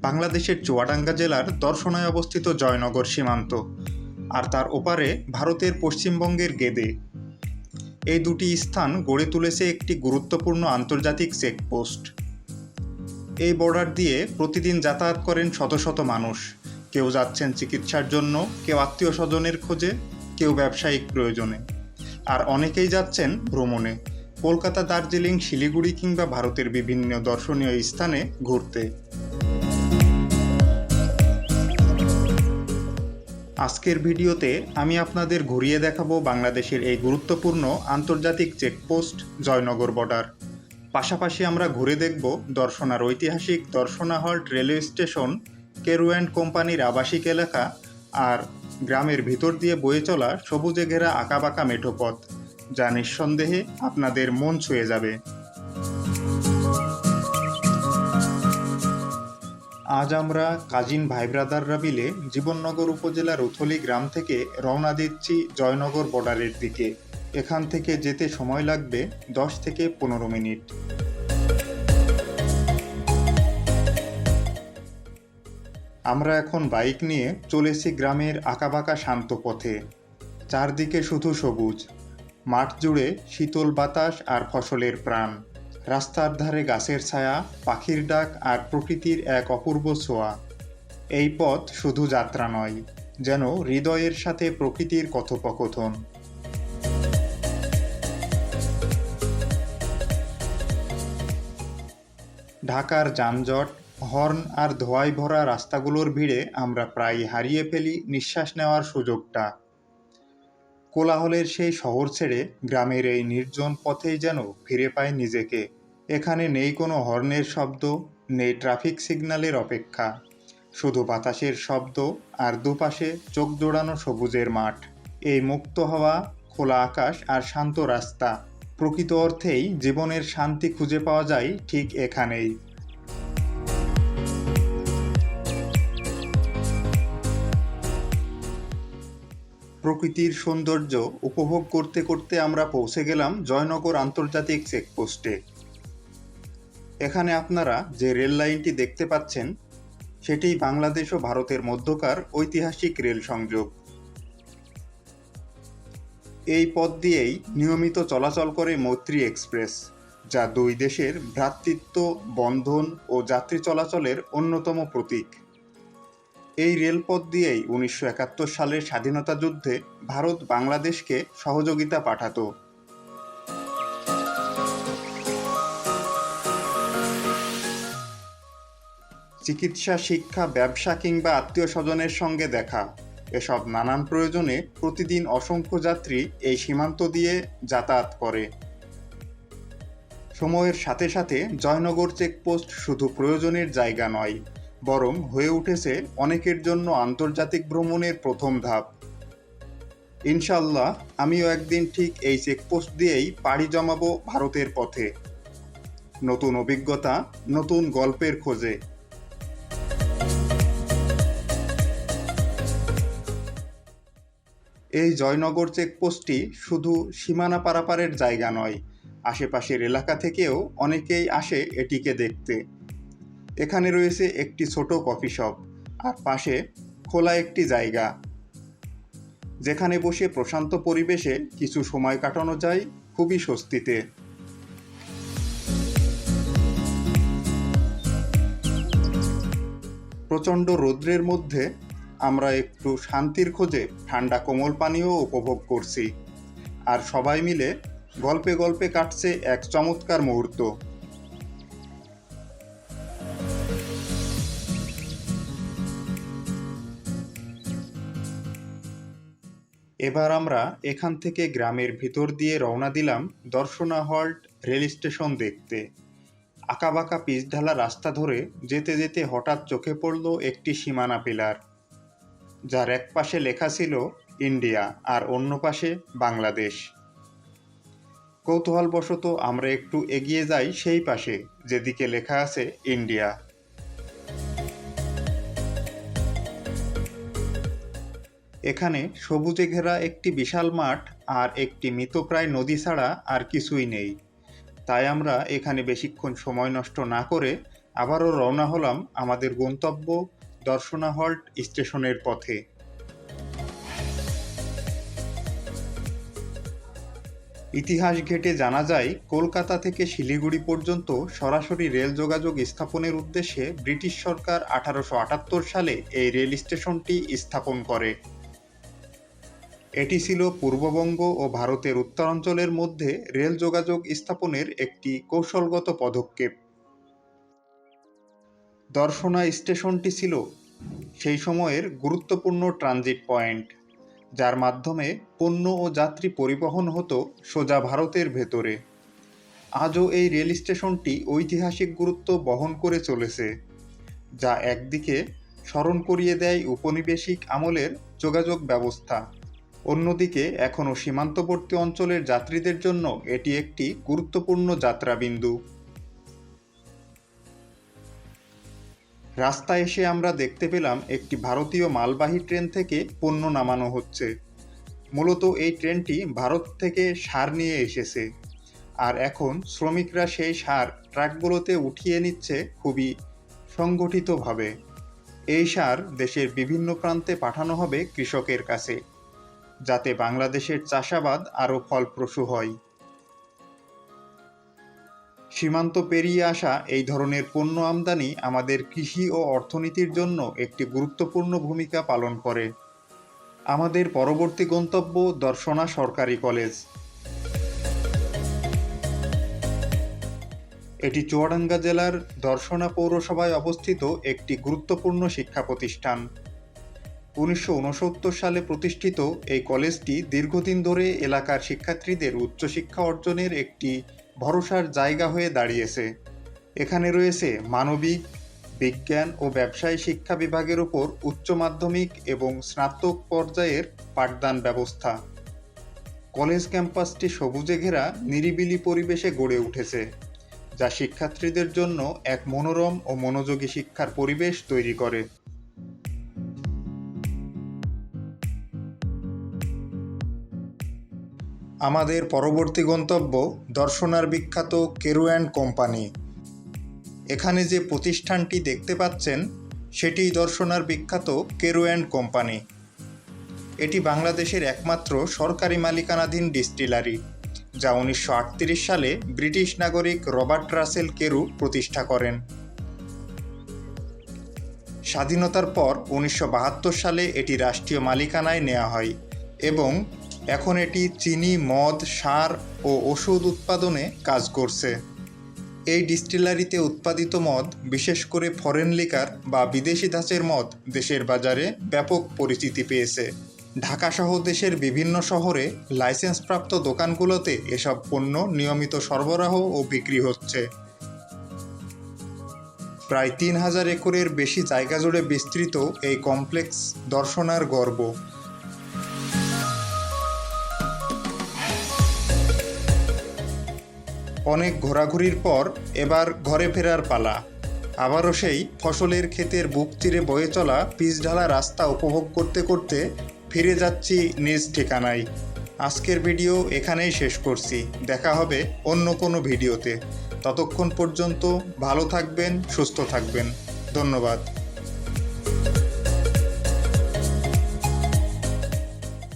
বাংলাদেশের চুয়াডাঙ্গা জেলার দর্শনায় অবস্থিত জয়নগর সীমান্ত আর তার ওপারে ভারতের পশ্চিমবঙ্গের গেদে। এই দুটি স্থান গড়ে তুলেছে একটি গুরুত্বপূর্ণ আন্তর্জাতিক চেকপোস্ট। এই বর্ডার দিয়ে প্রতিদিন যাতায়াত করেন শত শত মানুষ। কেউ যাচ্ছেন চিকিৎসার জন্য, কেউ আত্মীয় স্বজনের খোঁজে, কেউ ব্যবসায়িক প্রয়োজনে। আর অনেকেই যাচ্ছেন ভ্রমণে, কলকাতা, দার্জিলিং, শিলিগুড়ি কিংবা ভারতের বিভিন্ন দর্শনীয় স্থানে ঘুরতে। আজকের ভিডিওতে আমি আপনাদের ঘুরিয়ে দেখাবো বাংলাদেশের এই গুরুত্বপূর্ণ আন্তর্জাতিক চেকপোস্ট জয়নগর বর্ডার। পাশাপাশি আমরা ঘুরে দেখব দর্শনার ঐতিহাসিক Darshana halt railway station, Carew and কোম্পানির আবাসিক এলাকা, আর গ্রামের ভিতর দিয়ে বয়ে চলা সবুজে ঘেরা আঁকাবাঁকা মেঠো পথ যা নিঃসন্দেহে আপনাদের মন ছুঁয়ে যাবে। আজ আমরা কাজিন ভাই ব্রাদাররা মিলে জীবননগর উপজেলার উথলি গ্রাম থেকে রওনা দিচ্ছি জয়নগর বর্ডারের দিকে। এখান থেকে যেতে সময় লাগবে দশ থেকে পনেরো মিনিট। আমরা এখন বাইক নিয়ে চলেছি গ্রামের আঁকাবাঁকা শান্ত পথে। চারদিকে শুধু সবুজ। মাঠ জুড়ে শীতল বাতাস আর ফসলের প্রাণ। রাস্তার ধারে গাছের ছায়া, পাখির ডাক আর প্রকৃতির এক অপূর্ব ছোঁয়া। এই পথ শুধু যাত্রা নয়, যেন হৃদয়ের সাথে প্রকৃতির কথোপকথন। ঢাকার যানজট, হর্ন আর ধোঁয়ায় ভরা রাস্তাগুলোর ভিড়ে আমরা প্রায় হারিয়ে ফেলি নিঃশ্বাস নেওয়ার সুযোগটা। কোলাহলের সেই শহর ছেড়ে গ্রামের এই নির্জন পথেই যেন ফিরে পায় নিজেকে। এখানে নেই কোনো হর্নের শব্দ, নেই ট্রাফিক সিগন্যালের অপেক্ষা। শুধু বাতাসের শব্দ আর দুপাশে চোখ জোড়ানো সবুজের মাঠ। এই মুক্ত হওয়া, খোলা আকাশ আর শান্ত রাস্তা। প্রকৃত অর্থেই জীবনের শান্তি খুঁজে পাওয়া যায় ঠিক এখানেই। প্রকৃতির সৌন্দর্য উপভোগ করতে করতে আমরা পৌঁছে গেলাম জয়নগর আন্তর্জাতিক চেকপোস্টে। এখানে আপনারা যে রেল লাইনটি দেখতে পাচ্ছেন, সেটি বাংলাদেশ ও ভারতের মধ্যকার ঐতিহাসিক রেল সংযোগ। এই পথ দিয়েই নিয়মিত চলাচল করে মৈত্রী এক্সপ্রেস, যা দুই দেশের ভ্রাতৃত্ব, বন্ধন ও যাত্রী চলাচলের অন্যতম প্রতীক। এই রেলপথ দিয়েই উনিশশো একাত্তর সালের স্বাধীনতা যুদ্ধে ভারত বাংলাদেশকে সহযোগিতা পাঠাতো। চিকিৎসা, শিক্ষা, ব্যবসা কিংবা আত্মীয় স্বজনের সঙ্গে দেখা। এসব নানান প্রয়োজনে প্রতিদিন অসংখ্য যাত্রী এই সীমান্ত দিয়ে যাতায়াত করে। সময়ের সাথে সাথে জয়নগর চেকপোস্ট শুধু প্রয়োজনের জায়গা নয় বরং হয়ে উঠেছে অনেকের জন্য আন্তর্জাতিক ভ্রমণের প্রথম ধাপ। ইনশাল্লাহ আমিও একদিন ঠিক এই চেকপোস্ট দিয়েই পাড়ি জমাবো ভারতের পথে। নতুন অভিজ্ঞতা, নতুন গল্পের খোঁজে। এই জয়নগর চেকপোস্টটি শুধু সীমানা পারাপারের জায়গা নয়, আশেপাশের এলাকা থেকেও অনেকেই আসে এটিকে দেখতে। এখানে রয়েছে একটি ছোট কফি শপ, আর পাশে খোলা একটি জায়গা। যেখানে বসে প্রশান্ত পরিবেশে কিছু সময় কাটানো যায় খুবই স্বস্তিতে। প্রচণ্ড রৌদ্রের মধ্যে আমরা একটু শান্তির খোঁজে ঠান্ডা কোমল পানীয় উপভোগ করছি, আর সবাই মিলে গল্পে গল্পে কাটছে এক চমৎকার মুহূর্ত। এবার আমরা এখান থেকে গ্রামের ভিতর দিয়ে রওনা দিলাম দর্শনা হল্ট রেল স্টেশন দেখতে। আঁকাবাঁকা পিচঢালা রাস্তা ধরে যেতে যেতে হঠাৎ চোখে পড়ল একটি সীমানা পিলার, যার এক পাশে লেখা ছিল ইন্ডিয়া আর অন্য পাশে বাংলাদেশ। কৌতূহলবশত আমরা একটু এগিয়ে যাই সেই পাশে, যেদিকে লেখা আছে ইন্ডিয়া। এখানে সবুজে ঘেরা একটি বিশাল মাঠ আর একটি মৃতপ্রায় নদী ছাড়া আর কিছুই নেই। তাই আমরা এখানে বেশিক্ষণ সময় নষ্ট না করে আবারও রওনা হলাম আমাদের গন্তব্য দর্শনা হল্ট স্টেশনের পথে। ইতিহাস ঘেটে জানা যায়, কলকাতা থেকে শিলিগুড়ি পর্যন্ত সরাসরি রেল যোগাযোগ স্থাপনের উদ্দেশ্যে ব্রিটিশ সরকার আঠারোশো আটাত্তর সালে এই রেল স্টেশনটি স্থাপন করে। এটি ছিল পূর্ববঙ্গ ও ভারতের উত্তরাঞ্চলের মধ্যে রেল যোগাযোগ স্থাপনের একটি কৌশলগত পদক্ষেপ। দর্শনা স্টেশনটি ছিল সেই সময়ের গুরুত্বপূর্ণ ট্রানজিট পয়েন্ট, যার মাধ্যমে পণ্য ও যাত্রী পরিবহন হতো সোজা ভারতের ভেতরে। আজও এই রেল স্টেশনটি ঐতিহাসিক গুরুত্ব বহন করে চলেছে, যা একদিকে স্মরণ করিয়ে দেয় উপনিবেশিক আমলের যোগাযোগ ব্যবস্থা। অন্যদিকে, এখনও সীমান্তবর্তী অঞ্চলের যাত্রীদের জন্য এটি একটি গুরুত্বপূর্ণ যাত্রাবিন্দু। রাস্তায় এসে আমরা দেখতে পেলাম একটি ভারতীয় মালবাহী ট্রেন থেকে পণ্য নামানো হচ্ছে। মূলত এই ট্রেনটি ভারত থেকে সার নিয়ে এসেছে। আর এখন শ্রমিকরা সেই সার ট্রাকগুলোতে উঠিয়ে নিচ্ছে খুবই সংগঠিতভাবে। এই সার দেশের বিভিন্ন প্রান্তে পাঠানো হবে কৃষকের কাছে। যাতে বাংলাদেশের চাষাবাদ আরও ফলপ্রসূ হয়। সীমান্ত পেরিয়ে আসা এই ধরনের পণ্য আমদানি আমাদের কৃষি ও অর্থনীতির জন্য একটি গুরুত্বপূর্ণ ভূমিকা পালন করে। আমাদের পরবর্তী গন্তব্য দর্শনা সরকারি কলেজ। এটি চুয়াডাঙ্গা জেলার দর্শনা পৌরসভায় অবস্থিত একটি গুরুত্বপূর্ণ শিক্ষা প্রতিষ্ঠান। উনিশশো উনসত্তর সালে প্রতিষ্ঠিত এই কলেজটি দীর্ঘদিন ধরে এলাকার শিক্ষার্থীদের উচ্চশিক্ষা অর্জনের একটি ভরসার জায়গা হয়ে দাঁড়িয়েছে। এখানে রয়েছে মানবিক, বিজ্ঞান ও ব্যবসায় শিক্ষা বিভাগের উপর উচ্চ মাধ্যমিক এবং স্নাতক পর্যায়ের পাঠদান ব্যবস্থা। কলেজ ক্যাম্পাসটি সবুজে ঘেরা, নিরিবিলি পরিবেশে গড়ে উঠেছে, যা শিক্ষার্থীদের জন্য এক মনোরম ও মনোযোগী শিক্ষার পরিবেশ তৈরি করে। আমাদের পরবর্তী গন্তব্য দর্শনার বিখ্যাত কেরু অ্যান্ড কোম্পানি। এখানে যে প্রতিষ্ঠানটি দেখতে পাচ্ছেন, সেটি দর্শনার বিখ্যাত কেরু অ্যান্ড কোম্পানি। এটি বাংলাদেশের একমাত্র সরকারি মালিকানাধীন ডিস্টিলারি, যা উনিশশো আটত্রিশ সালে ব্রিটিশ নাগরিক রবার্ট রাসেল কেরু প্রতিষ্ঠা করেন। স্বাধীনতার পর উনিশশো বাহাত্তর সালে এটি রাষ্ট্রীয় মালিকানায় নেওয়া হয় এবং এখন এটি চিনি, মদ, সার ও ওষুধ উৎপাদনে কাজ করছে। এই ডিস্টিলারিতে উৎপাদিত মদ, বিশেষ করে ফরেন লিকার বা বিদেশি ধাঁচের মদ, দেশের বাজারে ব্যাপক পরিচিতি পেয়েছে। ঢাকাসহ দেশের বিভিন্ন শহরে লাইসেন্সপ্রাপ্ত দোকানগুলোতে এসব পণ্য নিয়মিত সরবরাহ ও বিক্রি হচ্ছে। প্রায় তিন হাজার একরের বেশি জায়গা জুড়ে বিস্তৃত এই কমপ্লেক্স দর্শনার গর্ব। অনেক ঘোরাঘুরির পর এবার ঘরে ফেরার পালা। আবারও সেই ফসলের ক্ষেতের বুক চিরে বয়ে চলা পিচ ঢালা রাস্তা উপভোগ করতে করতে ফিরে যাচ্ছি নিজ ঠিকানায়। আজকের ভিডিও এখানেই শেষ করছি। দেখা হবে অন্য কোনো ভিডিওতে। ততক্ষণ পর্যন্ত ভালো থাকবেন, সুস্থ থাকবেন। ধন্যবাদ।